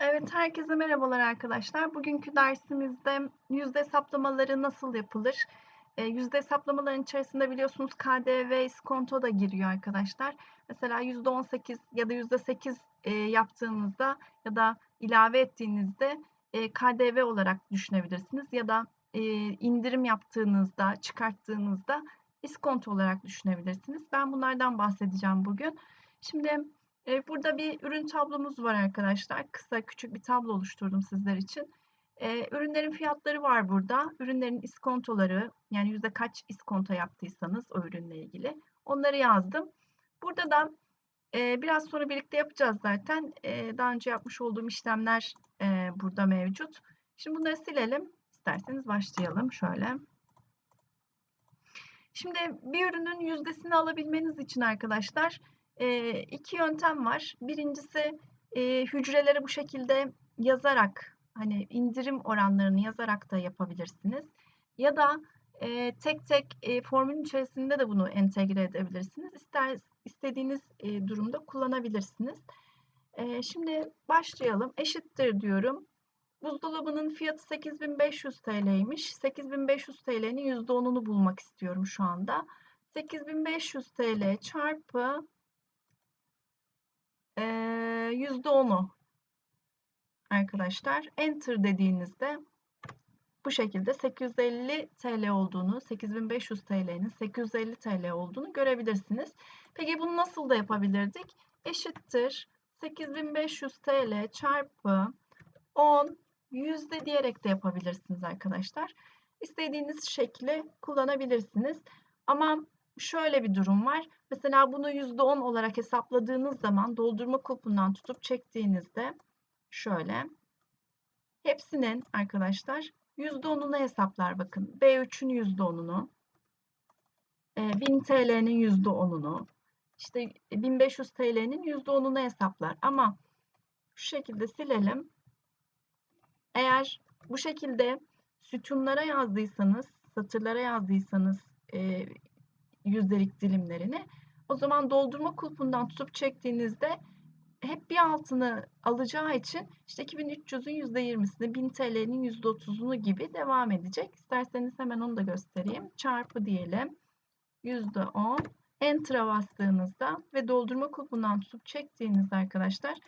Evet, herkese merhabalar arkadaşlar. Bugünkü dersimizde yüzde hesaplamaları nasıl yapılır? Eee, yüzde hesaplamaların içerisinde biliyorsunuz KDV, iskonto da giriyor arkadaşlar. Mesela %18 ya da %8 eee, yaptığınızda ya da ilave ettiğinizde eee, KDV olarak düşünebilirsiniz ya da eee, indirim yaptığınızda, çıkarttığınızda iskonto olarak düşünebilirsiniz. Ben bunlardan bahsedeceğim bugün. Şimdi Burada bir ürün tablomuz var arkadaşlar. Kısa küçük bir tablo oluşturdum sizler için. Ürünlerin fiyatları var burada. Ürünlerin iskontoları yani yüzde kaç iskonto yaptıysanız o ürünle ilgili onları yazdım. Burada da biraz sonra birlikte yapacağız zaten. Daha önce yapmış olduğum işlemler burada mevcut. Şimdi bunları silelim. İsterseniz başlayalım şöyle. Şimdi bir ürünün yüzdesini alabilmeniz için arkadaşlar e, iki yöntem var. Birincisi e, hücreleri bu şekilde yazarak hani indirim oranlarını yazarak da yapabilirsiniz. Ya da e, tek tek e, formülün içerisinde de bunu entegre edebilirsiniz. İster istediğiniz e, durumda kullanabilirsiniz. E, şimdi başlayalım. Eşittir diyorum. Buzdolabının fiyatı 8500 TL'ymiş. 8500 TL'nin %10'unu bulmak istiyorum şu anda. 8500 TL çarpı %10'u arkadaşlar enter dediğinizde bu şekilde 850 TL olduğunu, 8500 TL'nin 850 TL olduğunu görebilirsiniz. Peki bunu nasıl da yapabilirdik? Eşittir 8500 TL çarpı 10 yüzde diyerek de yapabilirsiniz arkadaşlar. İstediğiniz şekli kullanabilirsiniz. Ama şöyle bir durum var. Mesela bunu %10 olarak hesapladığınız zaman doldurma kulpundan tutup çektiğinizde şöyle hepsinin arkadaşlar %10'unu hesaplar bakın. B3'ün %10'unu 1000 TL'nin %10'unu işte 1500 TL'nin %10'unu hesaplar. Ama şu şekilde silelim. Eğer bu şekilde sütunlara yazdıysanız, satırlara yazdıysanız e, yüzdelik dilimlerini o zaman doldurma kulpundan tutup çektiğinizde hep bir altını alacağı için işte 2300'ün %20'sini 1000 TL'nin %30'unu gibi devam edecek. İsterseniz hemen onu da göstereyim. Çarpı diyelim. %10 Enter'a bastığınızda ve doldurma kulpundan tutup çektiğinizde arkadaşlar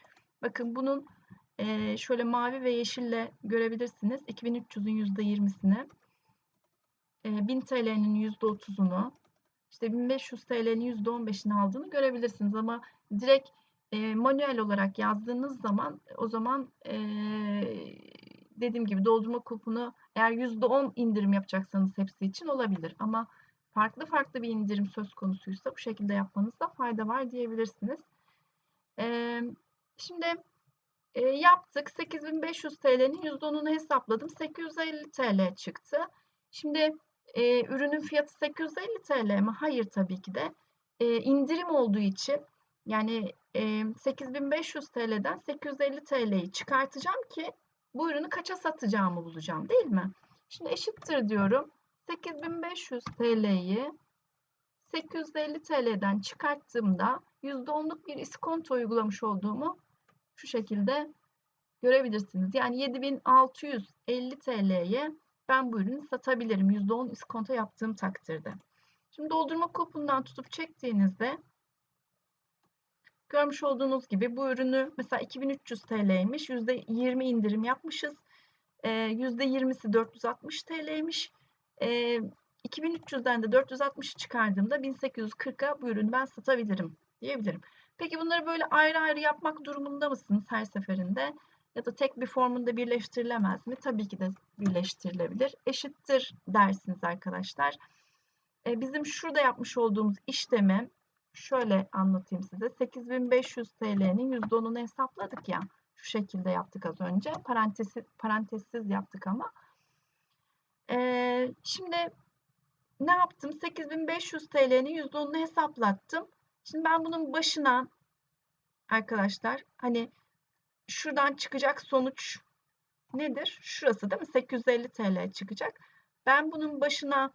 bakın bunun e, şöyle mavi ve yeşille görebilirsiniz. 2300'ün %20'sini e, 1000 TL'nin %30'unu işte 1500 TL'nin %15'ini aldığını görebilirsiniz ama direkt e, manuel olarak yazdığınız zaman o zaman e, dediğim gibi doldurma kuponu eğer %10 indirim yapacaksanız hepsi için olabilir ama farklı farklı bir indirim söz konusuysa bu şekilde yapmanızda fayda var diyebilirsiniz. E, şimdi e, yaptık 8500 TL'nin %10'unu hesapladım 850 TL çıktı. Şimdi e, ürünün fiyatı 850 TL mi? Hayır tabii ki de. E, indirim olduğu için yani e, 8500 TL'den 850 TL'yi çıkartacağım ki bu ürünü kaça satacağımı bulacağım değil mi? Şimdi eşittir diyorum. 8500 TL'yi 850 TL'den çıkarttığımda %10'luk bir iskonto uygulamış olduğumu şu şekilde görebilirsiniz. Yani 7650 TL'ye ben bu ürünü satabilirim. %10 iskonto yaptığım takdirde. Şimdi doldurma kupundan tutup çektiğinizde görmüş olduğunuz gibi bu ürünü mesela 2300 TL'ymiş. %20 indirim yapmışız. %20'si ee, 460 TL'ymiş. 2300'den de 460'ı çıkardığımda 1840'a bu ürünü ben satabilirim diyebilirim. Peki bunları böyle ayrı ayrı yapmak durumunda mısınız her seferinde? Ya da tek bir formunda birleştirilemez mi? Tabii ki de birleştirilebilir. Eşittir dersiniz arkadaşlar. E, bizim şurada yapmış olduğumuz işlemi şöyle anlatayım size. 8500 TL'nin %10'unu hesapladık ya. Şu şekilde yaptık az önce. Parantezi, parantezsiz yaptık ama. E, şimdi ne yaptım? 8500 TL'nin %10'unu hesaplattım. Şimdi ben bunun başına arkadaşlar hani şuradan çıkacak sonuç nedir? Şurası değil mi? 850 TL çıkacak. Ben bunun başına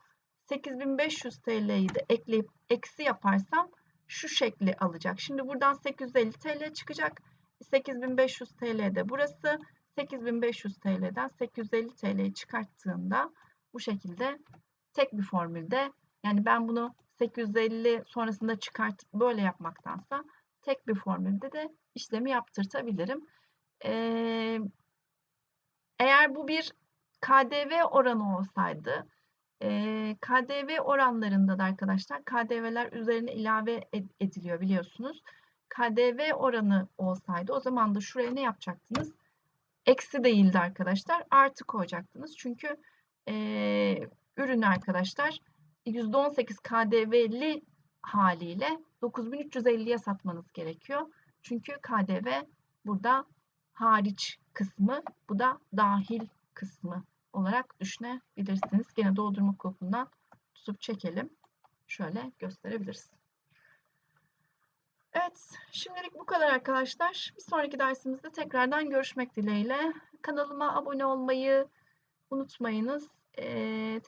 8500 TL'yi de ekleyip eksi yaparsam şu şekli alacak. Şimdi buradan 850 TL çıkacak. 8500 TL de burası. 8500 TL'den 850 TL'yi çıkarttığında bu şekilde tek bir formülde yani ben bunu 850 sonrasında çıkartıp böyle yapmaktansa tek bir formülde de işlemi yaptırtabilirim. Eğer bu bir KDV oranı olsaydı KDV oranlarında da arkadaşlar KDV'ler üzerine ilave ediliyor biliyorsunuz. KDV oranı olsaydı o zaman da şuraya ne yapacaktınız? Eksi değildi arkadaşlar. Artı koyacaktınız. Çünkü e, ürünü arkadaşlar %18 KDV'li haliyle 9350'ye satmanız gerekiyor. Çünkü KDV burada hariç kısmı, bu da dahil kısmı olarak düşünebilirsiniz. Gene doldurma kulpundan tutup çekelim. Şöyle gösterebiliriz. Evet, şimdilik bu kadar arkadaşlar. Bir sonraki dersimizde tekrardan görüşmek dileğiyle. Kanalıma abone olmayı unutmayınız. Ee,